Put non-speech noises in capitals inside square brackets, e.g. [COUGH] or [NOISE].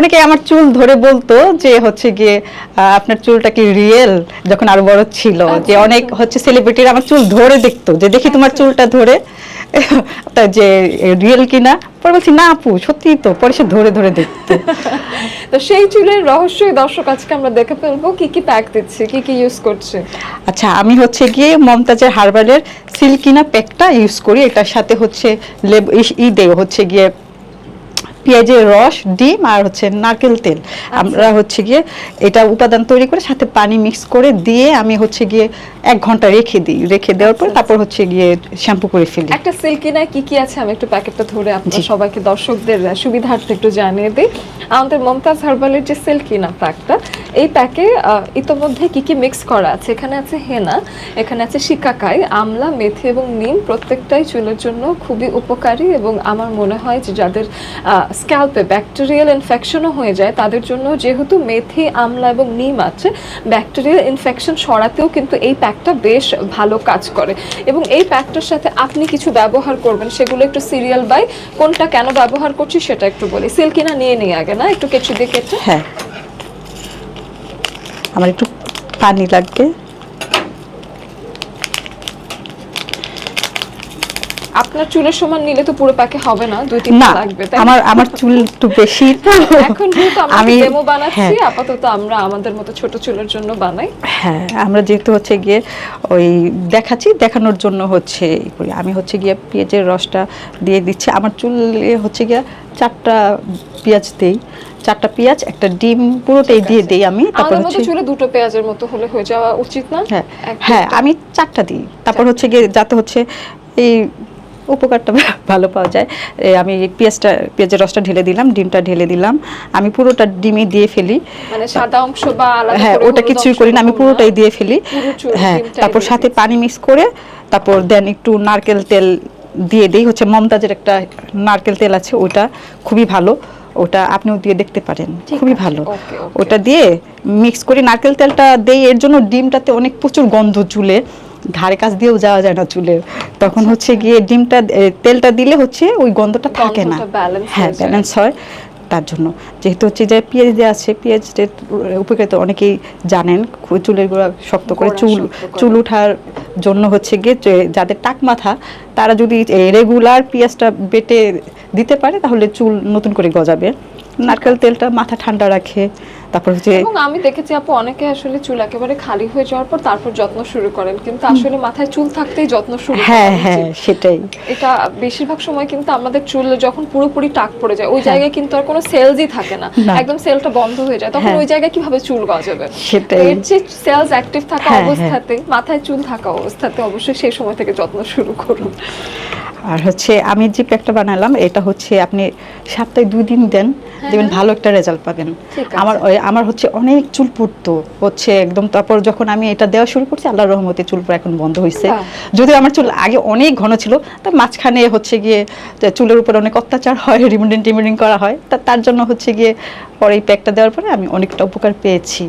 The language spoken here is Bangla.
অনেকে আমার চুল ধরে বলতো যে হচ্ছে গিয়ে আপনার চুলটা কি রিয়েল যখন আরও বড় ছিল যে আচ্ছা, অনেক হচ্ছে সেলিব্রিটির আমার চুল ধরে দেখতো যে দেখি তোমার চুলটা ধরে [LAUGHS] তা যে রিয়েল কিনা? পরে বলছি না আপু সত্যি তো। পরে সে ধরে ধরে দেখতো। [LAUGHS] তো সেই চুলের রহস্যই দর্শক আজকে আমরা দেখে ফেলব কি কি প্যাক দিচ্ছে কি কি ইউজ করছে? আচ্ছা আমি হচ্ছে গিয়ে মমতাজের হার্বালের সিল্কিনা প্যাকটা ইউজ করি এটার সাথে হচ্ছে লেবু ই- ই দেয় হচ্ছে গিয়ে পেঁয়াজের রস ডিম আর হচ্ছে নারকেল তেল। আমরা হচ্ছে গিয়ে এটা উপাদান তৈরি করে সাথে পানি মিক্স করে দিয়ে আমি হচ্ছে গিয়ে এক ঘণ্টা রেখে দিই রেখে দেওয়ার পর তারপর হচ্ছে গিয়ে শ্যাম্পু করে ফেলি। একটা সিল্কিনায় কি কি আছে? আমি একটু প্যাকেটটা ধরে আপনার সবাইকে দর্শকদের সুবিধার্থে একটু জানিয়ে দিই। আমাদের মমতাজ হার্বালের যে সিল্কিনা প্যাকটা এই প্যাকে ইতোমধ্যে কি কি মিক্স করা আছে? এখানে আছে হেনা এখানে আছে শিকাকাই আমলা মেথি এবং নিম। প্রত্যেকটাই চুলের জন্য খুবই উপকারী এবং আমার মনে হয় যে যাদের স্ক্যাল্পে ব্যাকটেরিয়াল ইনফেকশনও হয়ে যায় তাদের জন্য যেহেতু মেথি আমলা এবং নিম আছে ব্যাকটেরিয়াল ইনফেকশন সরাতেও কিন্তু এই প্যাকটা বেশ ভালো কাজ করে। এবং এই প্যাকটার সাথে আপনি কিছু ব্যবহার করবেন, সেগুলো একটু সিরিয়াল বাই, কোনটা কেন ব্যবহার করছি সেটা একটু বলি। সিল্কিনা নিয়ে নিয়ে আগে, না? একটু কেচি দিয়ে কেটে। হ্যাঁ। আমার একটু পানি লাগবে। আপনার চুলের সমান নিলে তো পুরো প্যাকে হবে না দুই তিন লাগবে তাই আমার আমার চুল একটু বেশি। [LAUGHS] এখন যেহেতু আমি ডেমো বানাচ্ছি হ্যাঁ। আপাতত আমরা আমাদের মতো ছোট চুলের জন্য বানাই। হ্যাঁ আমরা যেহেতু হচ্ছে গিয়ে ওই দেখাচ্ছি দেখানোর জন্য হচ্ছে আমি হচ্ছে গিয়ে পেঁয়াজের রসটা দিয়ে দিচ্ছি। আমার চুলে হচ্ছে গিয়ে চারটা পেঁয়াজ দেই। চারটা পেঁয়াজ একটা ডিম পুরোটাই দিয়ে দেই আমি। তারপর হচ্ছে চুলে দুটো পেঁয়াজের মতো হলে হয়ে যাওয়া উচিত না? হ্যাঁ হ্যাঁ আমি চারটা দিই। তারপর হচ্ছে গিয়ে যাতে হচ্ছে এই উপকারটা ভালো পাওয়া যায়। আমি পেঁয়াজটা পেঁয়াজের রসটা ঢেলে দিলাম ডিমটা ঢেলে দিলাম। আমি পুরোটা ডিমই দিয়ে ফেলি। মানে সাদা অংশ বা হ্যাঁ ওটা কিছুই করি না আমি পুরোটাই দিয়ে ফেলি। হ্যাঁ তারপর সাথে পানি মিক্স করে তারপর দেন একটু নারকেল তেল দিয়ে দেই। হচ্ছে মমতাজের একটা নারকেল তেল আছে ওটা খুবই ভালো। ওটা আপনিও দিয়ে দেখতে পারেন খুবই ভালো. ওটা দিয়ে মিক্স করি নারকেল তেলটা দেই এর জন্য ডিমটাতে অনেক প্রচুর গন্ধ চুলে। ধারে কাছ দিয়েও যাওয়া যায় না চুলের। তখন হচ্ছে গিয়ে ডিমটা তেলটা দিলে হচ্ছে ওই গন্ধটা থাকে না। হ্যাঁ ব্যালেন্স হয় তার জন্য। যেহেতু হচ্ছে যে পেঁয়াজ দেওয়া আছে পেঁয়াজের উপকারিতা অনেকেই জানেন চুলের গোড়া শক্ত করে চুল চুল ওঠার জন্য হচ্ছে গিয়ে যাদের টাক মাথা তারা যদি রেগুলার পেঁয়াজটা বেটে দিতে পারে তাহলে চুল নতুন করে গজাবে। নারকেল তেলটা মাথা ঠান্ডা রাখে তারপর হচ্ছে আমি দেখেছি আপু অনেকে আসলে চুল একেবারে খালি হয়ে যাওয়ার পর তারপর যত্ন শুরু করেন কিন্তু আসলে মাথায় চুল থাকতেই যত্ন শুরু হ্যাঁ হ্যাঁ সেটাই এটা বেশিরভাগ সময় কিন্তু আমাদের চুল যখন পুরোপুরি টাক পড়ে যায় ওই হ্যাঁ। জায়গায় কিন্তু আর কোনো সেলসই থাকে না। একদম সেলটা বন্ধ হয়ে যায় তখন হ্যাঁ। ওই জায়গায় কীভাবে চুল গজাবে সেটাই। এর যে সেলস অ্যাক্টিভ থাকা হ্যাঁ। অবস্থাতে মাথায় চুল থাকা অবস্থাতে অবশ্যই সেই সময় থেকে যত্ন শুরু করুন আর হচ্ছে আমি যে প্যাকটা বানালাম এটা হচ্ছে আপনি সপ্তাহে দুই দিন দেন দেখবেন ভালো একটা রেজাল্ট পাবেন। হ্যাঁ। আমার আমার হচ্ছে অনেক চুল পড়তো হচ্ছে একদম তারপর যখন আমি এটা দেওয়া শুরু করছি আল্লাহর রহমতে চুল পড়া এখন বন্ধ হয়েছে যদিও আমার চুল আগে অনেক ঘন ছিল তার মাঝখানে হচ্ছে গিয়ে চুলের উপর অনেক অত্যাচার হয় রিমুডিং টিমুডিং করা হয়। তা তার জন্য হচ্ছে গিয়ে পরে এই প্যাকটা দেওয়ার পরে আমি অনেকটা উপকার পেয়েছি।